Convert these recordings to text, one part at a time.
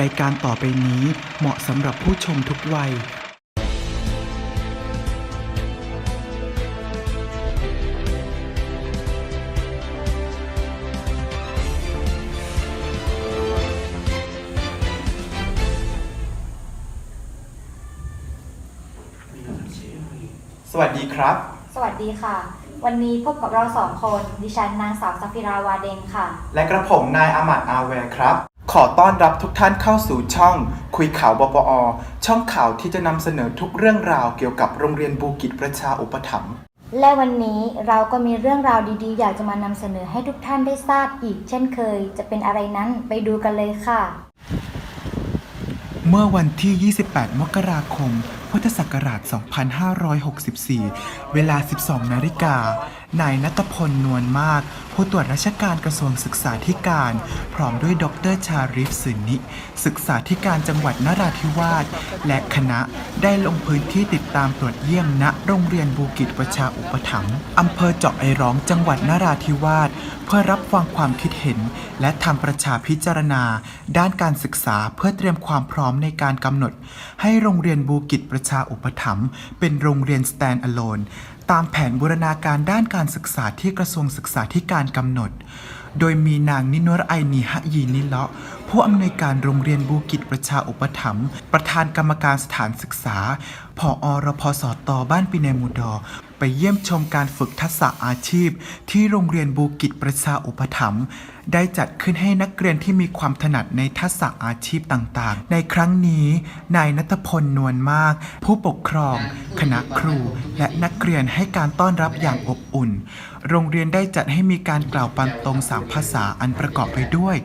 รายการต่อไปนี้เหมาะสำหรับผู้ชมทุกวัย สวัสดีครับ สวัสดีค่ะ วันนี้พบกับเราสองคน ดิฉันนางสาวสัฟิราวาเดงค่ะ และกระผมนายอามัดอาแวร์ครับ ขอต้อนรับทุกท่านเข้าสู่ช่องคุยข่าวบปอ ช่องข่าวที่จะนำเสนอทุกเรื่องราวเกี่ยวกับโรงเรียนบูกิจประชาอุปถัมภ์และวันนี้เราก็มีเรื่องราวดีๆ อยากจะมานำเสนอให้ทุกท่านได้ทราบอีก เช่นเคย จะเป็นอะไรนั้นไปดูกันเลยค่ะ เมื่อวันที่ 28 มกราคม พุทธศักราช 2564 เวลา 12 นาฬิกานายนัตพลนวลมาก ผู้ตรวจราชการกระทรวงศึกษาธิการ พร้อมด้วยดรชาริฟสืนนิ ศึกษาธิการจังหวัดนราธิวาสและคณะได้ลงพื้นที่ติดตามตรวจเยี่ยมณโรงเรียนบูกิจประชาอุปถัมภ์อำเภอเจาะไอร้องจังหวัดนราธิวาสเพื่อรับฟังความคิดเห็น และทำประชาพิจารณา ด้านการศึกษาเพื่อเตรียมความพร้อมในการกำหนด ให้โรงเรียนบูกิจประชาอุปถัมภ์เป็นโรงเรียน stand alone ตามแผนบูรณาการด้านการศึกษาที่กระทรวงศึกษาธิการกำหนด โดยมีนางนินวรไอนีฮะยีนิเลาะ ผู้อำนวยการโรงเรียนบูกิจประชาอุปถัมภ์ประธานกรรมการสถานศึกษาผอรพสตบ้านปีเนมูดอ ไปเยี่ยมชมการฝึกทักษะอาชีพ ที่โรงเรียนบูกิจประชาอุปถัมภ์ได้จัดขึ้นให้นักเรียนที่มีความถนัดในทักษะอาชีพต่างๆ ในครั้งนี้ นายนัทพลนวลมาก ผู้ปกครอง คณะครู และนักเรียนให้การต้อนรับอย่างอบอุ่น โรงเรียนได้จัดให้มีการกล่าวปันตรงสามภาษาอันประกอบไปด้วย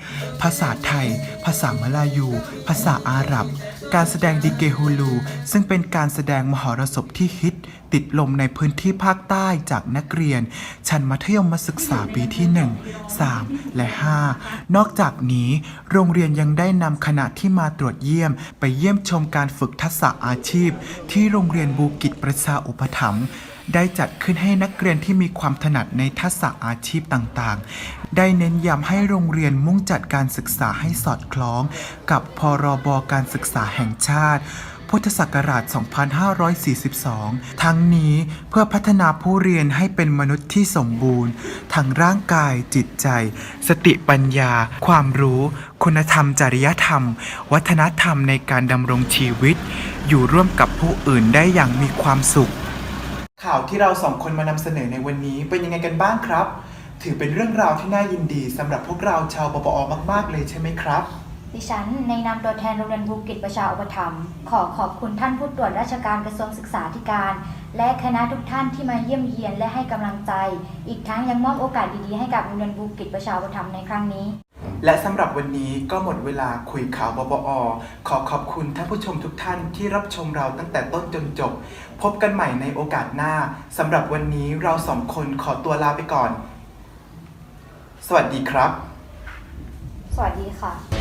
ภาษาไทย ภาษามลายู ภาษาอาหรับ การแสดงดิเกฮูลู ซึ่งเป็นการแสดงมหรสพที่ฮิต ติดลมในพื้นที่ภาคใต้จากนักเรียน ชั้นมัธยมศึกษาปีที่ 1 3 และ 5 นอกจากนี้ โรงเรียนยังได้นำคณะที่มาตรวจเยี่ยม ไปเยี่ยมชมการฝึกทักษะอาชีพ ที่โรงเรียนบูกิจประชาอุปถัมภ์ ได้จัดขึ้นให้นักเรียนที่มีความถนัดในทักษะอาชีพต่างๆ ได้เน้นย้ำให้โรงเรียนมุ่งจัดการศึกษาให้สอดคล้อง กับพรบการศึกษาแห่งชาติ พุทธศักราช 2542 ทั้งนี้เพื่อพัฒนาผู้เรียนให้เป็นมนุษย์ที่สมบูรณ์ทั้งร่างกายจิตใจ สติปัญญา ความรู้ คุณธรรม จริยธรรม วัฒนธรรมในการดำรงชีวิต อยู่ร่วมกับผู้อื่นได้อย่างมีความสุข ข่าวที่เราสองคนมานำเสนอในวันนี้เป็นยังไงกันบ้างครับ ถือเป็นเรื่องราวที่น่ายินดีสำหรับพวกเราชาวปปอมากๆ เลยใช่ไหมครับ ดิฉันในนามตัวแทนโรงเรียนภูกิจประชาอุปถัมภ์ขอขอบคุณท่านผู้ตรวจราชการกระทรวงศึกษาธิการ และคณะทุกท่านที่มาเยี่ยมเยียนและให้กำลังใจ อีกทั้งยังมอบโอกาสดีๆให้กับโรงเรียนภูกิจประชาอุปถัมภ์ในครั้งนี้ และสำหรับวันนี้ก็หมดเวลาคุยข่าวบปอ ขอขอบคุณท่านผู้ชมทุกท่านที่รับชมเราตั้งแต่ต้นจนจบ พบกันใหม่ในโอกาสหน้าสำหรับวันนี้เราสองคนขอตัวลาไปก่อน สวัสดีครับ สวัสดีค่ะ